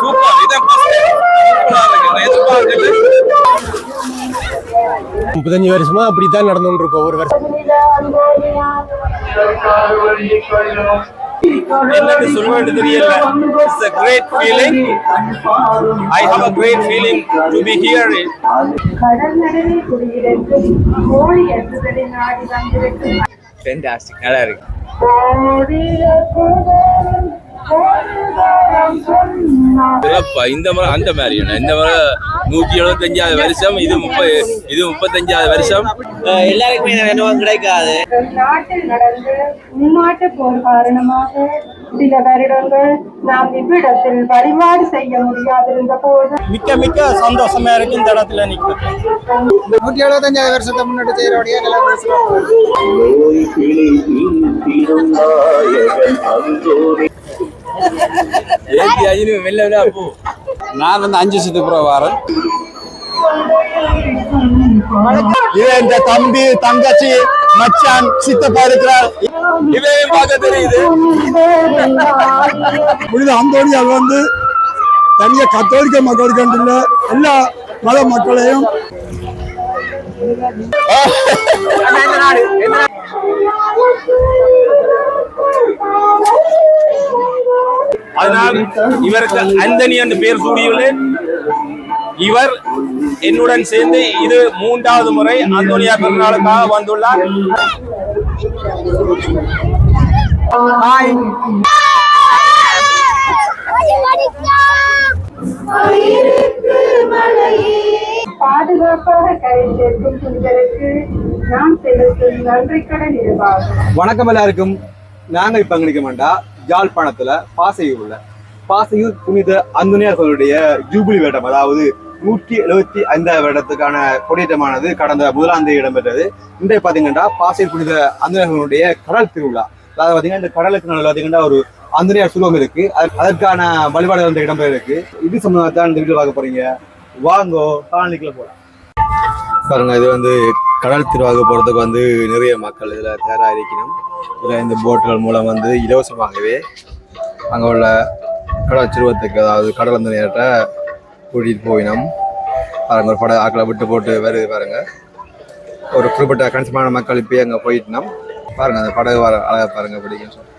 Super இதான் first சூப்பரா இருக்கு நான் எதிர்பார்க்கல முப்பத்தஞ்சு வருஷமா அப்படித்தான் நடந்துட்டு இருக்கோம் ஒவ்வொரு வருஷம் என்னன்னு சொல்லுவேன் தெரியல it's a great feeling i have a great feeling to be here கடல் நடுவே குடியிருக்கும் கோழி என்பதை நாடி வந்திருக்கும் fantastic நல்லா இருக்கு 머리 아프다는 சிறப்பா. இந்த முறை அந்த மாதிரி? இந்த முறை நூத்தி எழுபத்தஞ்சாவது வருஷம் இது முப்பது இது முப்பத்தஞ்சாவது வருஷம். எல்லாருக்குமே அனுபவம் கிடைக்காது. நாட்டில் நடந்த உள்நாட்டு போர் காரணமாக சில வருடங்கள் நாம் இவ்விடத்தில் வழிபாடு செய்ய முடியாதிருந்த போது மிக்க மிக்க சந்தோஷமா இருக்கு இந்த இடத்துல நிற்கிறது. நூற்றி எழுபத்தஞ்சாவது வருஷத்தை முன்னிட்டு செய்யறோடைய நல்லா பேசுறோம் ஏத்தி அஜினி மெல்ல மெல்ல போ. நான் வந்து அஞ்சு வருஷத்துக்கு அப்புறம் வரேன். இது இந்த தம்பி தங்கச்சி மச்சான் சித்தப்பா இருக்கிறார். இவன் பார்க்க தெரியுது? புனித அந்தோணியார் வந்து தனியாக கத்தோலிக்க மக்களுக்கு எல்லா மத மக்களையும் அதனால் இவருக்கு அந்தனி என்று பெயர் சூடியுள்ளேன் இவர் என்னுடன் சேர்ந்து இது மூன்றாவது முறை அந்தோனியா பெருநாளுக்காக வந்துள்ளார். பாதுகாப்பாக கை சேர்க்கும் புனிதருக்கு நாம் செலுத்தும் நன்றி கடன் இதுவாகும் வணக்கம் எல்லாருக்கும். நாங்கள் நினைக்க மாட்டோம் யாழ்ப்பாணத்துல பாசையூர்ல உள்ள பாசையூர் புனித அந்துனியார்களுடைய ஜூபிலி வேடம் அதாவது நூற்றி எழுபத்தி ஐந்தாவது வருடத்துக்கான கொடியேற்றமானது கடந்த முதலாம் தேதி இடம்பெற்றது. இன்றைய பாத்தீங்கன்னா பாசையூர் புனித அந்துனியார்களுடைய கடல் திருவிழா. அதாவது பாத்தீங்கன்னா இந்த கடலுக்கு நடுவில் பாத்தீங்கன்னா ஒரு அந்துனியார் சுலபம் இருக்கு. அது- அதற்கான வழிபாடுகள் இடம்பெற இருக்கு. இது சம்பந்தத்தான் இந்த வீடு பார்க்க போறீங்க. வாங்கோ காலனிக்குள்ள போலாம். பாருங்க இது வந்து கடல் திருவாக போகிறதுக்கு வந்து நிறைய மக்கள் இதில் தயாராக இருக்கணும் இதில் இந்த போட்டுகள் மூலம் வந்து இலவசமாகவே அங்கே உள்ள கடல் சிறுவத்துக்கு அதாவது கடல் அந்த நேரத்தை கூட்டிகிட்டு போயினோம் பாருங்க ஒரு பட ஆக்களை விட்டு போட்டு வருது பாருங்க ஒரு குறிப்பிட்ட கணிசமான மக்கள் இப்பயே அங்கே போயிட்டோம் பாருங்க அந்த படகு வர அழகா பாருங்க பிடிக்கும் சொல்லி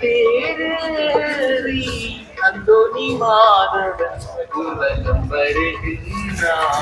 தேரேறி அந்தோனி மாதவன் உலகம் வருகின்றார்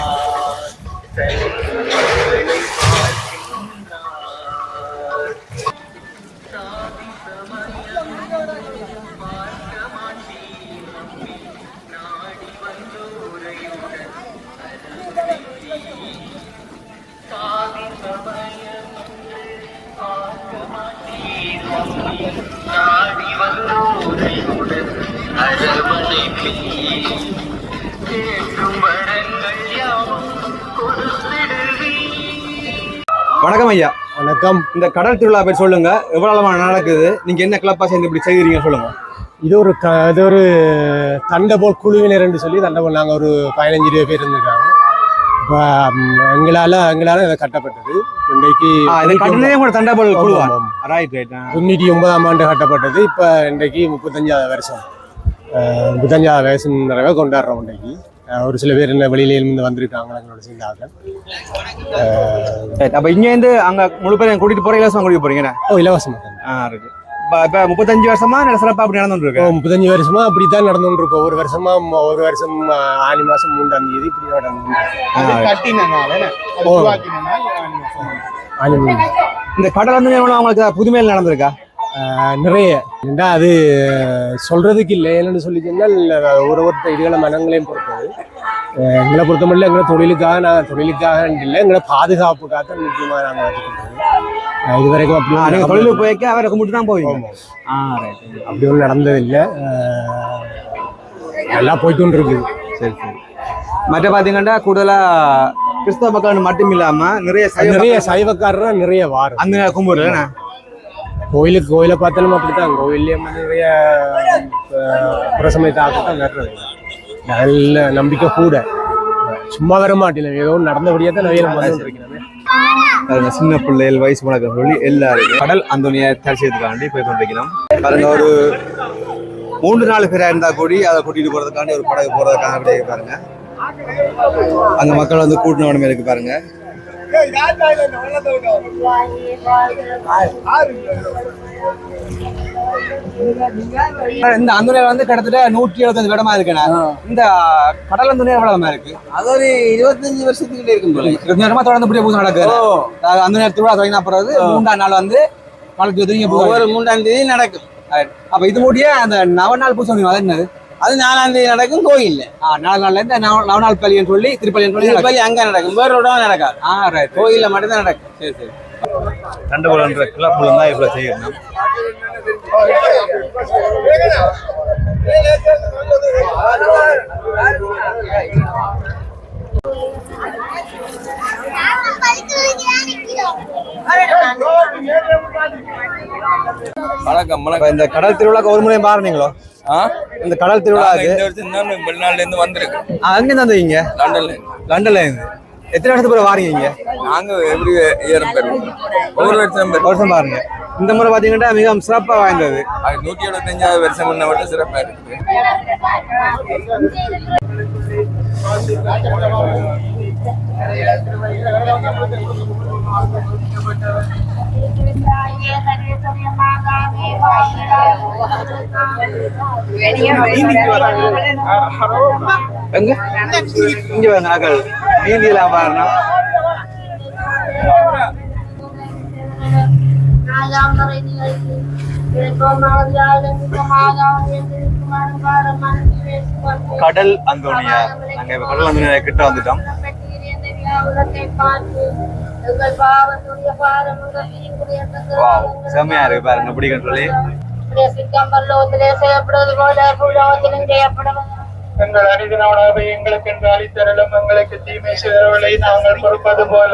வணக்கம் ஐயா. வணக்கம். இந்த கடல் திருவிழா பேர் சொல்லுங்க. எவ்வளவு நடக்குது? நீங்க என்ன கிளப்பா சேர்ந்து இப்படி செய்கிறீங்க சொல்லுங்க. இது ஒரு க இது ஒரு தண்டபோல் குழுவினர் என்று சொல்லி தண்டபோல் நாங்கள் ஒரு பதினஞ்சு இருபது பேர் இருந்திருக்காங்க. இப்போ எங்களால் எங்களால் இதை கட்டப்பட்டது. இன்றைக்கு தொண்ணூற்றி ஒன்பதாம் ஆண்டு கட்டப்பட்டது. இப்போ இன்றைக்கு முப்பத்தஞ்சாவது வருஷம். முப்பத்தஞ்சாவது வருஷம் நிறைய கொண்டாடுறோம் இன்றைக்கு அஹ், ஒரு சில பேர் என்ன வெளியிலேருந்து வந்திருக்காங்க எங்களோட சேர்ந்தாங்க. அஹ், அப்ப இங்க இருந்து அங்க முழு பேரையும் கூட்டிட்டு போற இலவசமா கூட்டிட்டு போறீங்க ஓ இலவசமாக ஆ இருக்கு. இப்ப முப்பத்தஞ்சு வருஷமா நல்ல சிறப்பா அப்படி நடந்துட்டு இருக்கு? முப்பத்தஞ்சு வருஷமா அப்படித்தான் நடந்துட்டு இருக்கோம் ஒரு வருஷமா ஒரு வருஷம் ஆனி மாசம் மூன்றாம் தேதி இப்படி நடந்து கட்டினால ஓ. உருவாக்கினால ஆனி மூணு. இந்த கடல் வந்து அவங்களுக்கு புதுமையில் நடந்திருக்கா? நிறைய. ஏன்டா அது சொல்றதுக்கு இல்லை என்னன்னு சொல்லி சொன்னால் ஒரு ஒருத்த இதுகளை மனங்களையும் பொறுத்தது. எங்களை பொறுத்த மட்டும் எங்களை தொழிலுக்காக நான் தொழிலுக்காக இல்லை எங்களை பாதுகாப்புக்காக தான் முக்கியமாக நாங்கள் வச்சுக்கிட்டோம் இது வரைக்கும் அப்படி தொழிலுக்கு போய்க்க அவரை கும்பிட்டு தான். ஆ ரைட் அப்படி ஒன்றும் நடந்ததில்லை. நல்லா போயிட்டு கொண்டு இருக்குது சரி சரி. மற்ற பாத்தீங்கன்னா கூடுதலா கிறிஸ்தவ மக்கள் மட்டும் இல்லாம நிறைய நிறைய சைவக்காரர் நிறைய வாரம் அந்த கும்பிடுறேன் கோயிலுக்கு கோயிலை பார்த்தாலும் அப்படித்தான். கோயில்லையும் வந்து நிறைய பிரசமயத்தை பிரசமை தாக்கம் தான் நல்ல நம்பிக்கை கூட. சும்மா வர மாட்டேன். ஏதோ நடந்தபடியாக தான் நவீனம் வந்து சின்ன பிள்ளைகள் வயசு வணக்கம் சொல்லி எல்லாரும் கடல் அந்தோனிய தரிசனத்துக்காண்டி போய் கொண்டிருக்கிறோம். பாருங்க ஒரு மூன்று நாலு பேராக இருந்தால் கூடி அதை கூட்டிட்டு போறதுக்காண்டி ஒரு படகு போறதுக்காக அப்படியே பாருங்க. அங்க மக்கள் வந்து கூட்டின இருக்கு பாருங்க. இந்த அந்துணையில வந்து கிட்டத்தட்ட நூற்றி எழுபத்தஞ்சு இடமா இருக்குண்ணா. இந்த கடல் அந்துணை எவ்வளவு இருக்கு? அது ஒரு இருபத்தஞ்சு வருஷத்துக்கிட்ட இருக்கும் போல. இருபது நேரமா தொடர்ந்து இப்படியே பூசை நடக்குது. அது அந்த நேரத்தில் திருவிழா தொடங்கினா பிறகு மூன்றாம் நாள் வந்து காலத்துக்கு ஒதுங்கி ஒவ்வொரு மூன்றாம் தேதி நடக்கும். அப்ப இது முடிய அந்த நவநாள் பூசை அது என்னது? அது நாலாம் தேதி நடக்கும் கோயில்ல. ஆ, நாலு நாள்ல இருந்து நவ நவநாள் பள்ளின்னு சொல்லி திருப்பள்ளின்னு சொல்லி. திருப்பலி அங்க நடக்கும். வேற இடம் நடக்காது. ஆ ரைட் கோயில்ல மட்டும்தான் நடக்கும். சரி சரி. தண்டபுரன்ற கிளப் தான் இவ்வளவு செய்யணும். வணக்கம் இப்ப இந்த கடல் திருவிழாக்கு ஒரு முறை பாருனீங்களோ இந்த கடல் தான் வெளிநாட்டுல இருந்து வந்திருக்கோம் அங்க இருந்து வந்தீங்க லண்டன்ல லண்டன்ல இருந்து எத்தனை வருஷத்துக்கு வாரீங்க இங்க? நாங்க எப்படி இயரம் பெறுவோம். ஒவ்வொரு வருஷம் வருஷம் பாருங்க இந்த முறை பாத்தீங்கன்னா மிகவும் சிறப்பா வாய்ந்தது. நூற்றி எழுபத்தஞ்சாவது வருஷம் முன்ன மட்டும் சிறப்பா இருக்கு. எங்க? இங்க வாங்க நாக்கள் நீந்தியெல்லாம் பாருங்க கடல் அந்தோனியா நாங்க இப்ப கடல் அந்தோனியா கிட்ட வந்துட்டோம். வாவ் செம்மையா இருக்கு பாருங்க பிடிக்கும் சொல்லி. செய்யப்படுவது போல பூலோகத்திலும் செய்யப்படுவது எங்கள் அரிதின எங்களுக்கு என்று அளித்தரலும் எங்களுக்கு தீமை செய்தவர்களை நாங்கள் பொறுப்பது போல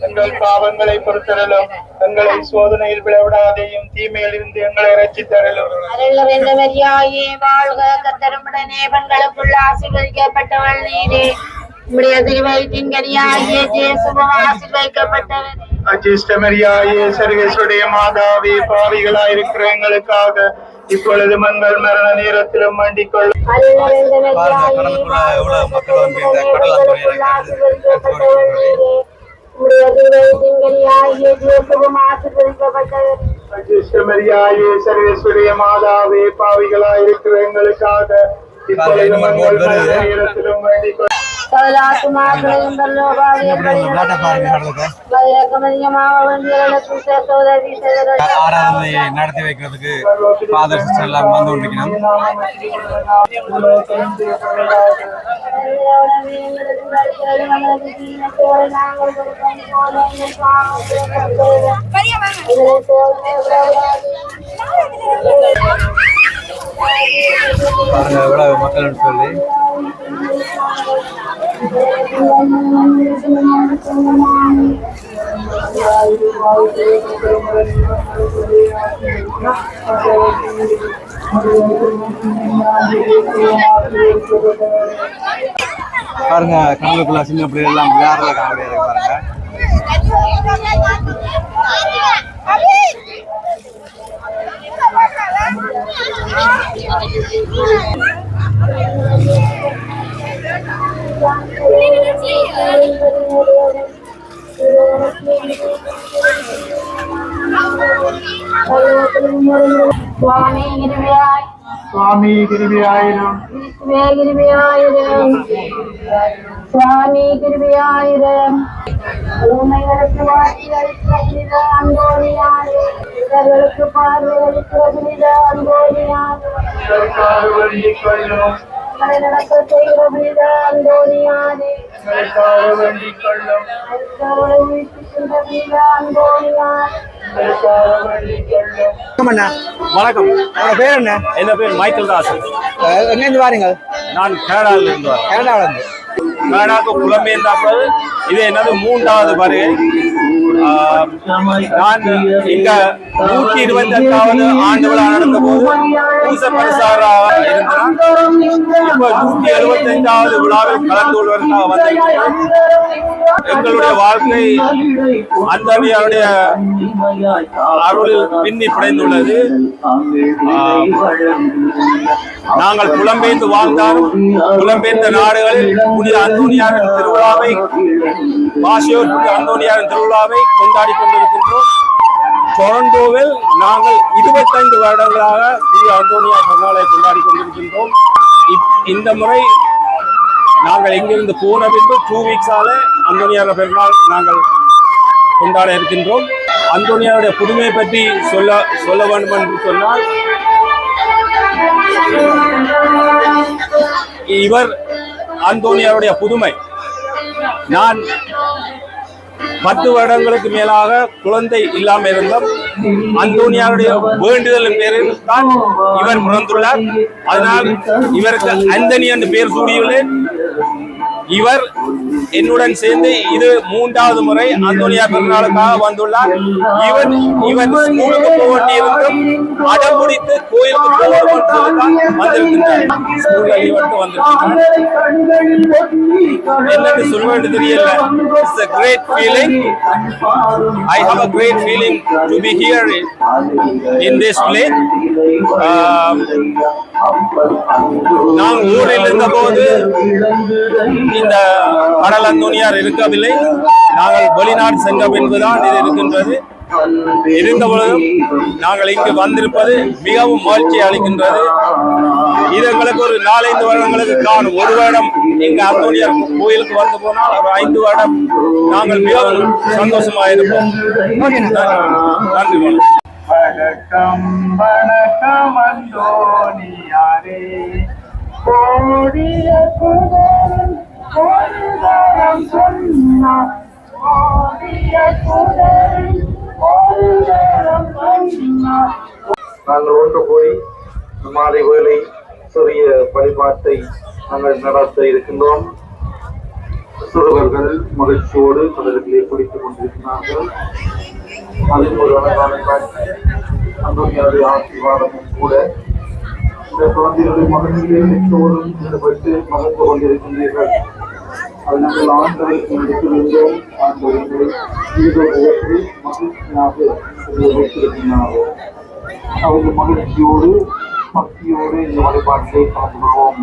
எங்கள் பாவங்களை பொறுத்தரலும் எங்களை சோதனையில் விழவிடாதையும் தீமையில் இருந்து எங்களை ரட்சித்தரலும் அருளறிந்த மரியாயே வாழ்க கத்தருமுடனே பெண்களுக்குள்ள ஆசீர்வதிக்கப்பட்டவள் நீரே. உடைய திருவயிற்றின் கனியாகிய ஜேசுவும் ஆசீர்வதிக்கப்பட்டவர். அச்சிஷ்டமரியாயே சர்வேசுடைய மாதாவே பாவிகளாயிருக்கிற எங்களுக்காக இப்பொழுது மங்கள் மரண நேரத்திலும் மண்டிக் அச்சிஷ்டமரியாயே சர்வேசுடைய மாதாவே பாவிகளாயிருக்கிற எங்களுக்காக இப்பொழுது மங்கள் மரண நேரத்திலும் மண்டிக் கொள்ளும் சகலாசுமாக்களையும் பரலோகாவியர்களையும் விளையாட்ட பாருங்க கடலுக்கு வைரகமதியமாக வேண்டியவர்களுக்கும் சேர்த்து உதவி செய்தவர்கள் ஆராதனை நடத்தி வைக்கிறதுக்கு ஃபாதர் சிஸ்டர் எல்லாம் வந்து கொண்டிருக்கணும் பாருங்க எவ்வளவு மக்கள் சொல்லி பாருங்க கடலுக்குள்ள சின்ன பிள்ளைகள் எல்லாம் விளையாடுறத காண முடியாது பாருங்க சுவாமி இருவையாய் சுவாமி கிருபியாயிரம். கிறிஸ்துவே கிருபையாயிரம். சுவாமி கிருபையாயிரம். உண்மைகளுக்கு வாசி அளிக்கிற அன்போடியாரே இவர்களுக்கு பார்வை அளிக்கிற அன்போடியாரே நடக்க செய்கிற வேண்டிக் கொள்ளும் வணக்கம். உங்க பேர் என்ன? என்ன பேர்? மைக்கேல் தாசன். அஹ் எங்க இருந்து வாரீங்க? நான் கனடாவில் இருந்து வரேன் கனடாவில இருந்து கனடாக்கு புலம்பெயர்ந்தாப்போது இது என்னது? மூன்றாவது வருகை நான் இங்க நூற்றி இருபத்தி எட்டாவது ஆண்டு விழா நடந்த போது பூச பரிசாராக இருந்தான். நூற்றி எழுபத்தைந்தாவது விழாவில் கலந்து கொள்வதற்காக வந்திருக்கிறோம். எங்களுடைய வாழ்க்கை அந்தவியாருடைய அருளில் பின்னி பிணைந்துள்ளது நாங்கள் புலம்பெயர்ந்து வாழ்ந்தாலும் புலம்பெய்ந்த நாடுகளில் புனித அந்தோனியாரின் திருவிழாவை பாசியோர் புனித அந்தோனியாரின் திருவிழாவை கொண்டாடி கொண்டிருக்கின்றோம். டொரண்டோவில் நாங்கள் இருபத்தைந்து வருடங்களாக புனித அந்தோனியார் பிறநாளை கொண்டாடி கொண்டிருக்கின்றோம். இந்த முறை நாங்கள் இங்கிருந்து போன பின்பு டூ வீக்ஸால அந்தோனியாரோட பிறநாள் நாங்கள் கொண்டாட இருக்கின்றோம். அந்தோனியாருடைய புதுமையை பற்றி சொல்ல சொல்ல வேண்டும் என்று சொன்னால் இவர் அந்தோனியாருடைய புதுமை. நான் பத்து வருடங்களுக்கு மேலாக குழந்தை இல்லாம இருந்தோம். அந்தோனியாருடைய வேண்டுதலின் பேரில் தான் இவர் பிறந்துள்ளார். அதனால் இவருக்கு அந்தனி என்று பெயர் சூடியுள்ளேன். இவர் என்னுடன் சேர்ந்து இது மூன்றாவது முறை அந்தோனியா பிறநாளுக்காக வந்துள்ளார். இவர் இவர் ஸ்கூலுக்கு போக வேண்டியிருந்தும் அடம் முடித்து கோயிலுக்கு போக வந்திருக்கின்றார். ஸ்கூல்ல லீவ் வந்திருக்கிறார் என்னன்னு சொல்ல வேண்டும் தெரியல. It's a great feeling. I have a great feeling to be here in, in this place. Um, நான் ஊரில் இருந்தபோது இந்த கடலந்துணியார் இருக்கவில்லை. நாங்கள் வெளிநாடு சென்ற பின்புதான் இது இருக்கின்றது. இருந்தபொழுதும் நாங்கள் இங்கு வந்திருப்பது மிகவும் மகிழ்ச்சி அளிக்கின்றது. இது எங்களுக்கு ஒரு நாலஞ்சு வருடங்களுக்கு காணும் ஒரு வருடம் எங்கள் அந்தோனியார் கோயிலுக்கு வந்து போனால் ஒரு ஐந்து வருடம் நாங்கள் மிகவும் சந்தோஷமாக இருப்போம். நன்றி. வணக்கம் வணக்கம் அந்தோனி பாடிய கோடிய குதரன் கோடிதரம் சொன்னார் பாடிய குதரன் கோடிதரம் சொன்னார் நாங்கள் ஒன்று கூடி மாலை வேலை சிறிய வழிபாட்டை நாங்கள் நடத்த இருக்கின்றோம். சிறுவர்கள் மகிழ்ச்சியோடு கடலுக்குள்ளே குடித்துக் கொண்டிருக்கிறார்கள். அதில் ஒரு அழகான காட்சி அந்த ஆசீர்வாதமும் கூட. இந்த குழந்தைகளுடைய மகிழ்ச்சியை பெற்றோரும் ஈடுபட்டு மகிழ்ந்து கொண்டிருக்கின்றீர்கள். அது நாங்கள் ஆண்டவருக்கு எடுத்திருந்தோம் ஆண்டவர்களை உயர்த்தி மகிழ்ச்சியாக வைத்திருக்கிறார்கள் அவங்க மகிழ்ச்சியோடு பக்தியோடு இந்த வழிபாட்டிலே கலந்து கொள்வோம்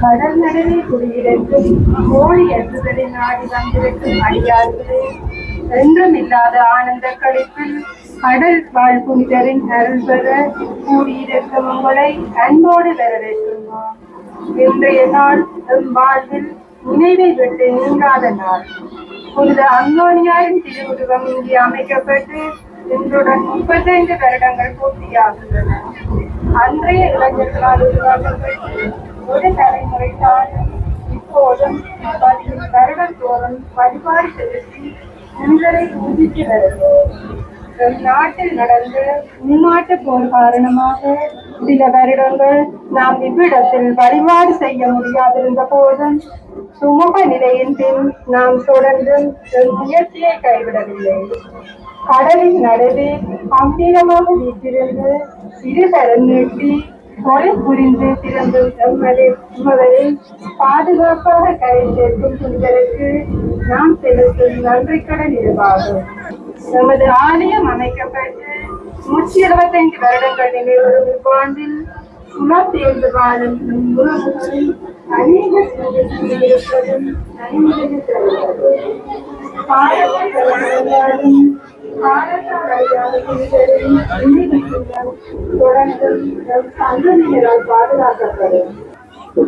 கடல் நடுவே குடியிருக்கும் கோழி என்பதை நாடி வந்திருக்கும் அடியார்களே என்றும் இல்லாத ஆனந்த கழிப்பில் கடல் வாழ் புனிதரின் அருள் பெற கூடியிருக்கும் உங்களை அன்போடு வரவேற்கின்றோம் இன்றைய நாள் எம் வாழ்வில் நினைவை விட்டு நீங்காத நாள். புனித அங்கோனியாயின் திருவுருவம் இங்கே அமைக்கப்பட்டு இன்றுடன் முப்பத்தைந்து வருடங்கள் பூர்த்தியாகின்றன. அன்றைய இளைஞர்களால் உருவாக்கப்பட்டு ஒரு தலைமுறைதான் இப்போதும் பதில் வருடந்தோறும் வழிபாடு செலுத்தி புனிதரை பூஜித்து வருகிறோம் நம் நாட்டில் நடந்த உள்நாட்டு போர் காரணமாக சில வருடங்கள் நாம் இவ்விடத்தில் வழிபாடு செய்ய முடியாதிருந்த போதும் சுமூக நிலையின் பின் நாம் தொடர்ந்து முயற்சியை கைவிடவில்லை. கடலின் நடுவே கம்பீரமாக வீட்டிருந்து இருகரம் நீட்டி கொலை புரிந்து திரும்பும் நம்மளே பாதுகாப்பாக கரை சேர்க்கும் நாம் செலுத்தும் நன்றி கடன் இதுவாகும். நமது ஆலயம் அமைக்கப்பட்டு நூற்றி இருபத்தைந்து வருடங்கள் நினைவரும் இவ்வாண்டில் சுமர் சேர்ந்து வாழும் உறவுகளில் அநேக இருப்பதும் நன்மையை தருகிறது பாதுகாக்கப்படும்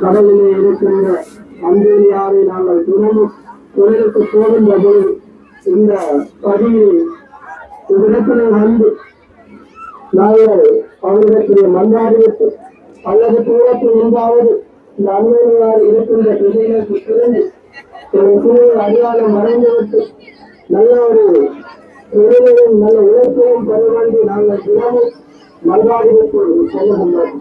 கடலிலே இருக்கின்ற அந்தேரியாரை நாங்கள் துணை தொழிலுக்கு போகின்ற போது இந்த பதியை இவ்விடத்திலே வந்து நாங்கள் அவரிடத்திலே மன்றாடிவிட்டு அல்லது தூரத்தில் எங்காவது இந்த அன்பையார் இருக்கின்ற திசைகளுக்கு திரும்பி ஒரு சிறிய அடையாளம் மறைந்துவிட்டு நல்ல ஒரு உறவையும் நல்ல உழைப்பையும் பெற வேண்டி நாங்கள் தினமும் மன்றாடிவிட்டு செல்லுகின்றோம்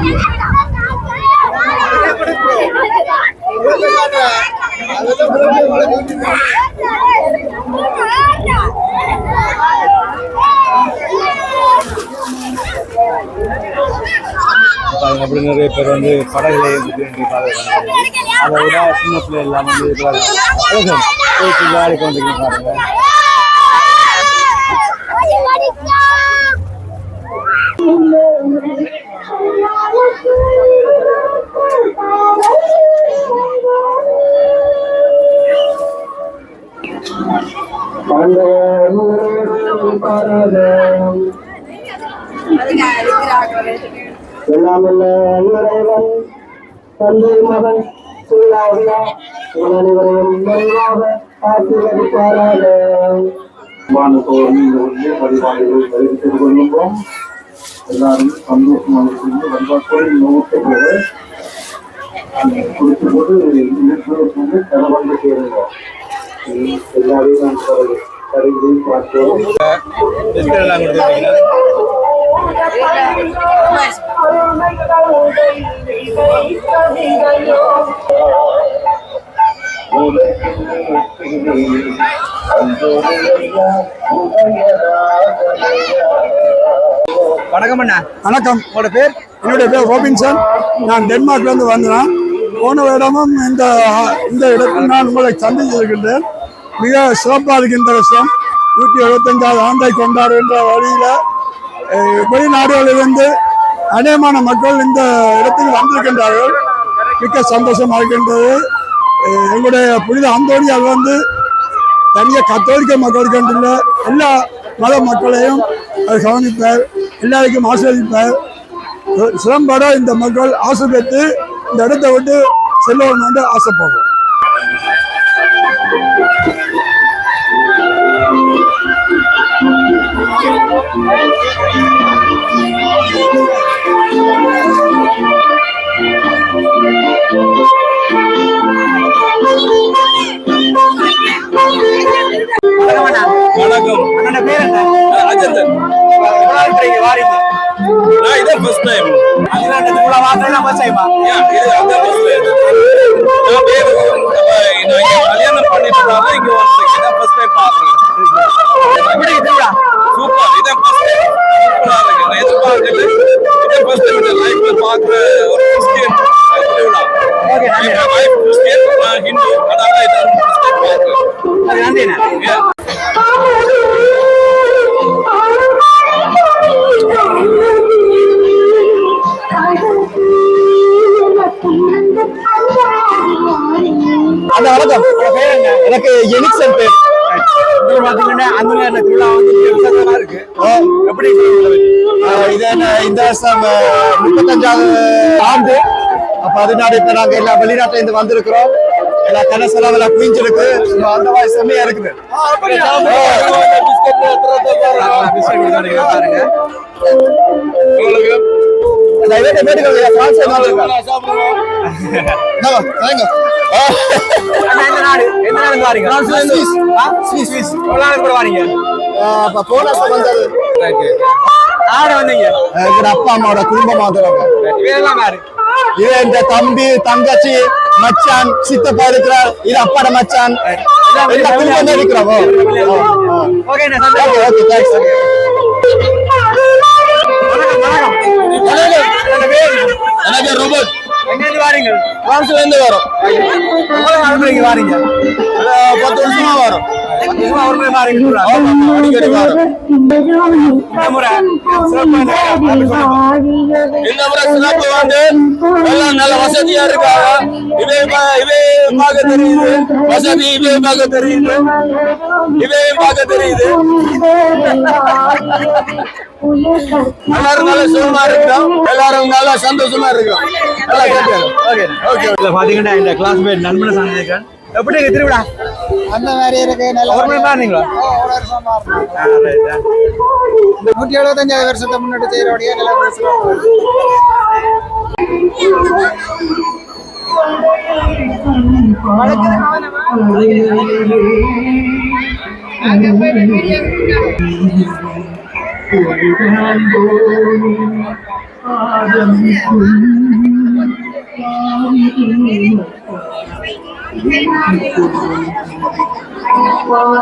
you அப்படி நிறைய பேர் வந்து படகுல இருந்துட்டு வேண்டி பாருங்க அதை விட எல்லாம் வந்து பாருங்க விளையாடி கொண்டு பாருங்க இறைவன் தந்தை மகன் அனைவரையும் நிறைவாக ஆசீர்வதிப்பாராக. இந்த ஒன்றே வழிபாடுகளை தெரிவித்துக் கொள்கின்றோம் எல்லாரும் இருந்து வந்தாக்கள் நோக்க போல கொடுத்து போது வந்து எல்லாரையும் நான் பார்த்தோம் எல்லாம் கொடுத்துருக்கீங்க வணக்கம் அண்ணா. வணக்கம். உங்களோட பேர்? என்னுடைய பேர் ரோபின்சன் நான் டென்மார்க்ல இருந்து வந்தேன். போன இடமும் இந்த இந்த இடத்தில் நான் உங்களை சந்திச்சிருக்கின்றேன் மிக சிறப்பாக இருக்கின்ற வருஷம் நூற்றி எழுபத்தஞ்சாவது ஆண்டை கொண்டாடுகின்ற வழியில் வெளிநாடுகளிலிருந்து அநேகமான மக்கள் இந்த இடத்தில் வந்திருக்கின்றார்கள். மிக்க சந்தோஷமாக இருக்கின்றது எங்களுடைய புனித அந்தோணியால் வந்து தனியாக கத்தோலிக்க மக்களுக்கு இல்லை எல்லா மத மக்களையும் கவனிப்பார் எல்லாருக்கும் ஆசிரியப்பார் சிறம்பட இந்த மக்கள் ஆசிரியத்து இந்த இடத்தை விட்டு செல்லணும் என்று ஆசைப்படுறோம் வணக்கம். அண்ணா பேர் என்ன? அஜந்தன் எவ்வளவு வாரீங்க. நான் இதான் ஃபர்ஸ்ட் டைம் அதுல இவ்வளவு வாசல் பஸ் ஆயிமா இது அதான் ஃபர்ஸ்ட் டைம் நான் வேறு நான் இங்க கல்யாணம் பண்ணிட்டு தான் இங்க வந்தேன் இதான் ஃபர்ஸ்ட் டைம் பாக்குறேன் எப்படி இருக்குதா சூப்பர். இதான் ஃபர்ஸ்ட் டைம் நான் எதிர்பார்க்கல இதான் ஃபர்ஸ்ட் டைம் லைஃப்ல ஒரு கிறிஸ்டியன் ஓகே கிறிஸ்டியன் நான் ஹிந்து அதனால இதான் ஃபர்ஸ்ட் அந்த வணக்கம் எனக்கு எனிக்சன் பேர். இது பாத்தீங்கன்னா அந்த திருவிழா வந்து விசேஷமா இருக்கு. எப்படி இது என்ன இந்த வருஷம் முப்பத்தஞ்சாவது ஆண்டு. அப்ப அதனால இப்ப நாங்க எல்லாம் வெளிநாட்டுல இருந்து வந்திருக்கிறோம். எல்லா கன செலவுல குவிஞ்சிருக்கு. அந்த மாதிரி செம்மையா இருக்குது. பாருங்க எந்த நாடு? எந்த வாரீங்க? சுவிஸ். சுவிஸ். எவ்வளவு வாரீங்க? அப்ப போன வருஷம் வந்தது. யாரோட வந்தீங்க? எங்கட அப்பா அம்மாவோட குடும்பமா வந்துருவாங்க இவெல்லாம் யாரு? இது இந்த தம்பி தங்கச்சி மச்சான் சித்தப்பா இருக்கிறார். இது அப்பாட மச்சான். எல்லா குடும்பம் தான் இருக்கிறோம் ஓகே ஓகே தேங்க்ஸ் வணக்கம் வணக்கம். எனக்கு ரோபோட் வாரீங்க. வரோம். வாரீங்க. பத்து வருஷமா வரோம். இந்த முறை சிறப்பு வந்து எல்லாம் நல்ல வசதியா இருக்காங்க பா- இவே பார்க்க தெரியுது வசதி இவே பார்க்க தெரியுது இவே பார்க்க தெரியுது எல்லாரும் நல்ல சுகமா இருக்கோம் எல்லாரும் நல்லா சந்தோஷமா இருக்கோம் நல்லா கேட்க ஓகே ஓகே பாத்தீங்கன்னா இந்த கிளாஸ்மேட் நண்பனை சந்திக்கிறேன் எப்படி இருக்கு திருவிழா அந்த மாதிரி இருக்கு நல்ல ஒரு மணி மாறினீங்களா ஓ, ஒரு வருஷமா இருக்கும். இந்த நூற்றி எழுபத்தஞ்சாவது வருஷத்தை முன்னாடி செய்யறோடைய நல்ல பேசுறோம்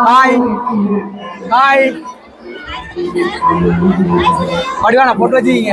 ஹாய் ஹாய் அப்படிவா நான் போட்டு வச்சுக்கீங்க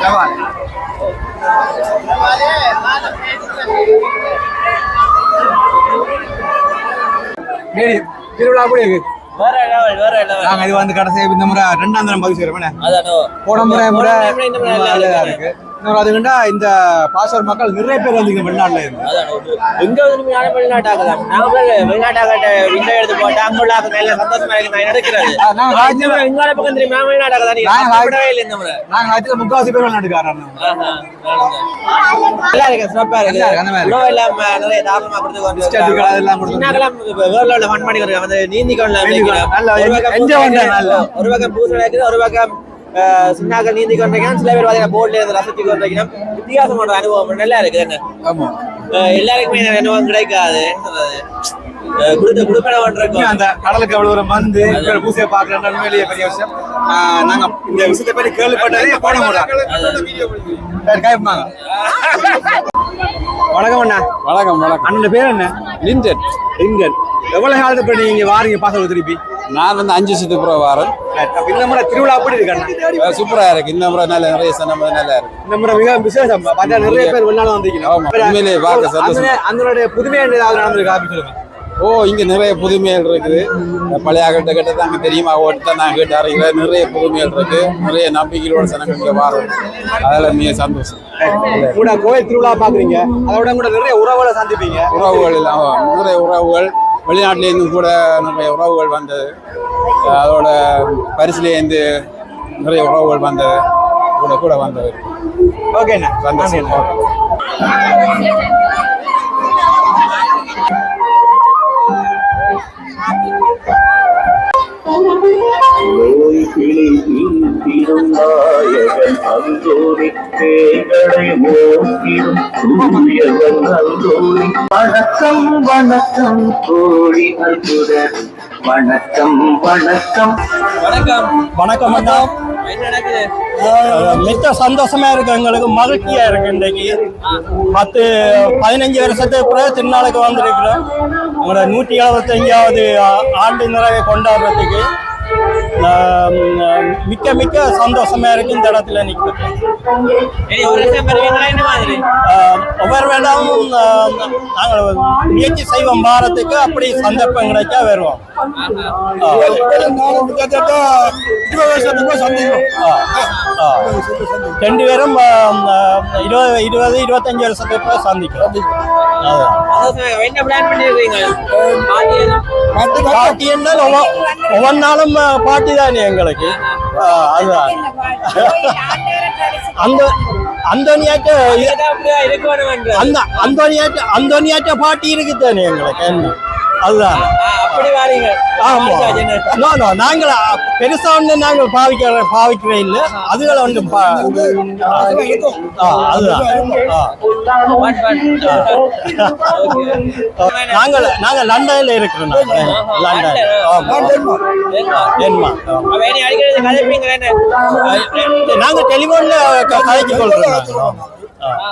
எப்படிப்பா சரி திருவிழா அப்படி இருக்கு. நாங்க இது வந்து கடைசி இந்த முறை ரெண்டாம் தரம் பதிவு செய்யறோம் போன முறை முறை இருக்கு. அதுக்குண்டா இந்த பாசவர் மக்கள் நிறைய பேர் வந்தீங்க வெளிநாட்டுல இருந்து. எங்க வந்து விண்டோ எடுத்து போட்டு நல்ல சந்தோஷமா இருக்கு நடக்கிறது பக்கம் தெரியும் வெளிநாட்டாக்க தான் நாங்க சாப்பிடவே இல்லை இந்த முறை. நாங்க ஆட்சியில் முக்காவாசி பேர் வெளிநாட்டுக்காரன் ஆஹா, நல்லா இருக்கு சிறப்பா இருக்கு. நல்லா இருக்கு, அந்த மாதிரி உணவு எல்லாம் நிறைய தாராளமா கொடுத்து அதெல்லாம் கொடுத்து ஃபன் பண்ணி கொடுக்க வந்து நீந்தி கொள்ள நீந்திக்கொள்ள, நல்லா enjoy பண்றாங்க, நல்லா. ஒரு பக்கம் பூசல் ஒரு பக்கம் சின்னாக்கள் நீந்தி கொண்டிருக்கேன் சில பேர் பார்த்தீங்கன்னா போட்ல இருந்து ரசிச்சு கொண்டிருக்கணும் வித்தியாசமான அனுபவம் நல்லா இருக்குது என்ன ஆமா எல்லாருக்குமே இந்த அனுபவம் கிடைக்காது கொடுத்த இருக்கும் அந்த கடலுக்கு அவ்வளவு ஒரு மந்து பூசையை பாக்குறேன் உண்மையிலேயே பெரிய விஷயம் ஆஹ் நாங்க இந்த விஷயத்தை பற்றி கேள்விப்பட்டதே போட வணக்கம் அண்ணா வணக்கம் வணக்கம் அண்ணன் பேர் என்ன லிஞ்சன் லிங்கன் எவ்வளவு காலத்துக்கு நீங்க வாரீங்க பாசல் திருப்பி நான் வந்து அஞ்சு வருஷத்துக்கு வரேன். அப்ப இந்த முறை திருவிழா அப்படி இருக்கு சூப்பரா இருக்கு. இந்த முறை நல்ல நிறைய சனம் நல்லா இருக்கு. இந்த முறை மிக விசேஷம். பார்த்தா நிறைய பேர் வெளிநாடு வந்திருக்கீங்க. ஆமா, உண்மையிலேயே பார்க்க சந்தோஷம். அதனுடைய புதுமையா ஏதாவது நடந்திருக்கு? அப்படி சொல்லுங்க. ஓ இங்க நிறைய புதுமைகள் இருக்குது. பழைய கட்ட கட்டத்தை அங்க தெரியுமா? ஓட்டு நான் கேட்டு அறிகிறேன். நிறைய புதுமைகள் இருக்கு. நிறைய நம்பிக்கையோட சனங்கள் இங்க வரும். அதில் மிக சந்தோஷம். கூட கோயில் திருவிழா பாக்குறீங்க அதோட கூட நிறைய உறவுகளை சந்திப்பீங்க. உறவுகள் நிறைய உறவுகள். வெளிநாட்டிலேருந்து கூட நிறைய உறவுகள் வந்தது. அதோட பரிசுலேருந்து நிறைய உறவுகள் வந்தது. கூட கூட வந்தது. ஓகேண்ணா சந்தோஷம் கிளி தீர்த்திடும் நாயகன் அந்தோரி சூரியவன் வணக்கம் வணக்கம் கோழி அற்புதர் வணக்கம் வணக்கம். வணக்கம். வணக்கம் நடக்குது? மிக்க சந்தோஷமா இருக்கு. எங்களுக்கு மகிழ்ச்சியா இருக்கு இன்றைக்கு. பத்து பதினஞ்சு வருஷத்துக்கு பிறகு திருநாளுக்கு வந்திருக்கிறோம். உங்களோட நூற்றி எழுபத்தஞ்சாவது ஆண்டு நிறைவை கொண்டாடுறதுக்கு. மிக்க மிக்க சந்தோஷமா இருக்கு இந்த இடத்துல நிற்கிறது ஒவ்வொரு ஆஹ், நாங்கள் முயற்சி செய்வோம் வாரத்துக்கு அப்படி சந்தர்ப்பம் கிடைச்சா வருவோம். ரெண்டு பேரும் இருபது இருபது இருபத்தஞ்சு வருஷத்துக்கு சந்திக்கிறோம் என்ன பிளான் பண்ணிருக்கீங்க ஒவ்வொரு நாளும் ஆஹ், பாட்டி தானே எங்களுக்கு? அதுதான். அந்த அந்தோனியாட்ட அந்த அந்தோனியாட்ட அந்தோனியாட்ட பாட்டி இருக்குதானே எங்களுக்கு? என்ன? அதுதான். ஆ, அப்படி வாரீங்க. ஆமா. நாங்கள் பெருசா ஒன்று நாங்கள் பாவிக்கிற பாவிக்கிறே இல்லை. அதுகளை ஆ, அதுதான். நாங்கள் நாங்கள் லண்டன்ல இருக்கிறோம் நாங்கள். லண்டன். ஆமா. டென்மார்க். ஆமா. அப்ப இனி அடிக்கடி கதைப்பீங்களா என்ன? நாங்க டெலிபோன்ல க- கதைச்சு கொள்றோம்.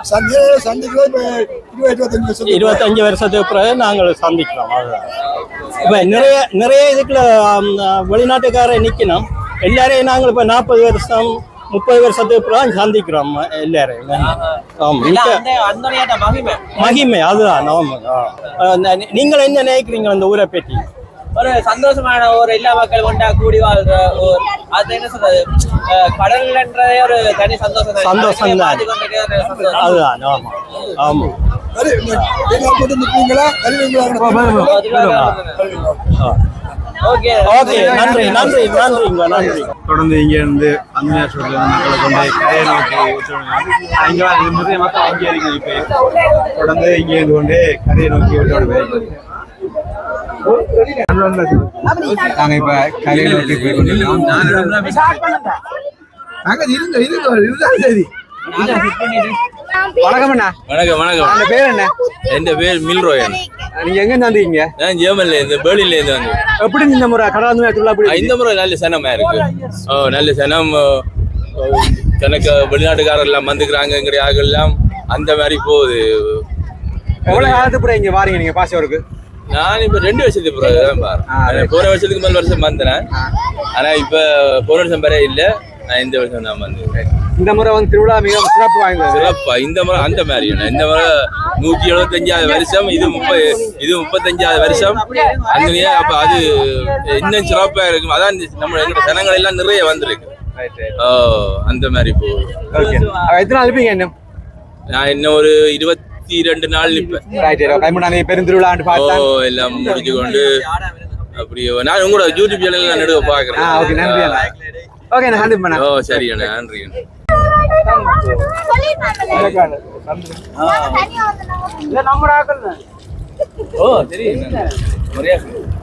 சந்தி சந்திக்கிறோம் இருபத்தஞ்சு வருஷத்துக்கு பிறகு நாங்கள் சந்திக்கிறோம் அதுதான் இப்ப நிறைய நிறைய இதுக்குள்ள வெளிநாட்டுக்காரர் நிக்கணும். எல்லாரையும் நாங்கள் இப்ப நாற்பது வருஷம் முப்பது வருஷத்துக்கு பிறகு சந்திக்கிறோம் எல்லாரையும். மகிமை. மகிமை அதுதான் ஆமா ஆ. ஆ, ந- நீங்கள் என்ன நினைக்கிறீங்க அந்த ஊரை பற்றி? ஒரு சந்தோஷமான ஒரு எல்லா மக்கள் ஒன்றா கூடி வாழ்ற ஒரு அது என்ன சொல்றது? கடல்ன்றதே ஒரு தனி சந்தோஷம் தான். சந்தோஷம். தான். அதுதான் ஆமா. ஆமா. தொடர்ந்து இங்க இருந்து அந்த நேரத்தில் மக்களை கொண்டு கரையை நோக்கி. இங்க நிறைய மக்கள் அங்கே இருக்கு இப்ப தொடர்ந்து இங்க இருந்து கொண்டு கரையை நோக்கி விட்டு நாங்க இப்ப கரையை நோக்கி போய் கொண்டிருக்கோம் நாங்க இருங்க இருங்க இதுதான் சரி வணக்கம் அண்ணா வணக்கம் வணக்கம் அந்த பேர் என்ன என் பேர் மில்ரோயன் நீங்க எங்க இருந்து வந்தீங்க நான் ஜெர்மன்ல இருந்து பெர்லின்ல இருந்து வந்தேன் எப்படி இந்த முறை கடல் திருவிழா எப்படி இந்த முறை நல்ல சனமா இருக்கு ஓ நல்ல சனம் தனக்கு வெளிநாட்டுக்காரர் எல்லாம் வந்துக்கிறாங்கிற எல்லாம் அந்த மாதிரி போகுது எவ்வளவு காலத்துக்கு இங்க வாரீங்க நீங்க பாசவருக்கு நான் இப்ப ரெண்டு வருஷத்துக்கு பிறகு தான் பாரு. போன வருஷத்துக்கு முதல் வருஷம் வந்தேன். ஆனா இப்ப போன வருஷம் பெரிய இல்ல. நான் இந்த வருஷம் நான் வந்தேன். இந்த முறை வந்து திருவிழா மிக சிறப்பு வாய்ந்தது. சிறப்பா. இந்த முறை அந்த மாதிரி. இந்த முறை நூற்றி எழுபத்தஞ்சாவது வருஷம் இது முப்பது இது முப்பத்தஞ்சாவது வருஷம். அந்த அப்ப அது இன்னும் சிறப்பா இருக்கும். அதான் நம்ம எங்களோட ஜனங்கள் எல்லாம் நிறைய வந்திருக்கு. ஓ அந்த மாதிரி போகுது. எத்தனை நாள் இருப்பீங்க இன்னும்? நான் இன்னும் ஒரு இருபத்தி ரெண்டு நாள் கைமுடாங்க பெருந்திருவிழான்னு ஓ பார்த்தா. எல்லாம் முடிஞ்சு கொண்டு அப்படி நான் உங்களோட யூடியூப் சேனல் நான் நடுவ ஆ ஓகே நன்றி பாக்குறேன் ஓகே நான் ஹேண்டில் ஓ சரி அண்ணா நன்றி அண்ணா. ஓ சரி முறையா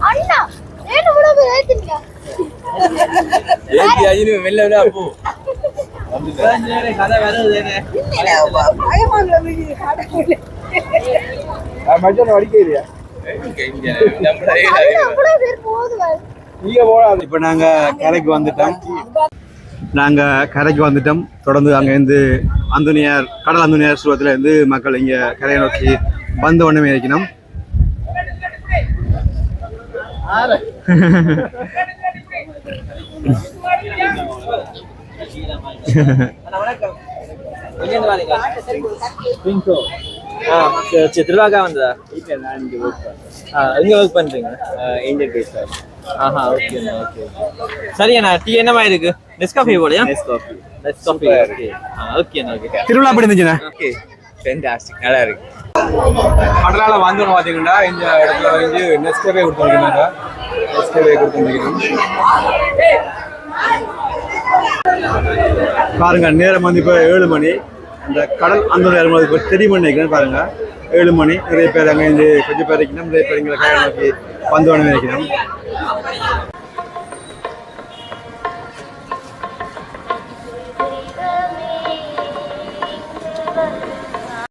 அண்ணா ஏன் இவ்வளவு பேர் ஏத்துறீங்க ஏத்தி அஜினு மெல்ல விட போ. இப்ப இப்போ நாங்க கரைக்கு வந்துட்டோம் நாங்க கரைக்கு வந்துட்டோம் தொடர்ந்து அங்கேருந்து அந்தோனியார் கடல் அந்தோனியார் சுரத்துல இருந்து மக்கள் இங்க கரையை நோக்கி வந்த உடனே இருக்கணும் அண்ணா, வந்ததா ஆ, ஒர்க் ஏஞ்சல் பேஸ் ஆஹா ஓகே ஓகே சரி அண்ணா டீ என்னமா இருக்கு நெஸ்காஃபி போலையா coffee Nescafe okay okay okay திருவிழா எப்படி ஓகே ஃபென்டாஸ்டிக் நல்லா இருக்கு கடலால வந்தோம் பாத்தீங்கன்னா இந்த இடத்துல வந்து நெஸ்கவே கொடுத்துருக்காங்க பாருங்க நேரம் வந்து இப்போ ஏழு மணி. இந்த கடல் அந்த நேரம் இப்போ தெரியுமா நினைக்கிறேன் பாருங்க. ஏழு மணி. நிறைய பேர் அங்கே இருந்து கொஞ்சம் பேர் இருக்கணும். நிறைய பேர் எங்களை கல்யாணம் நோக்கி வந்தோன்னு நினைக்கிறோம்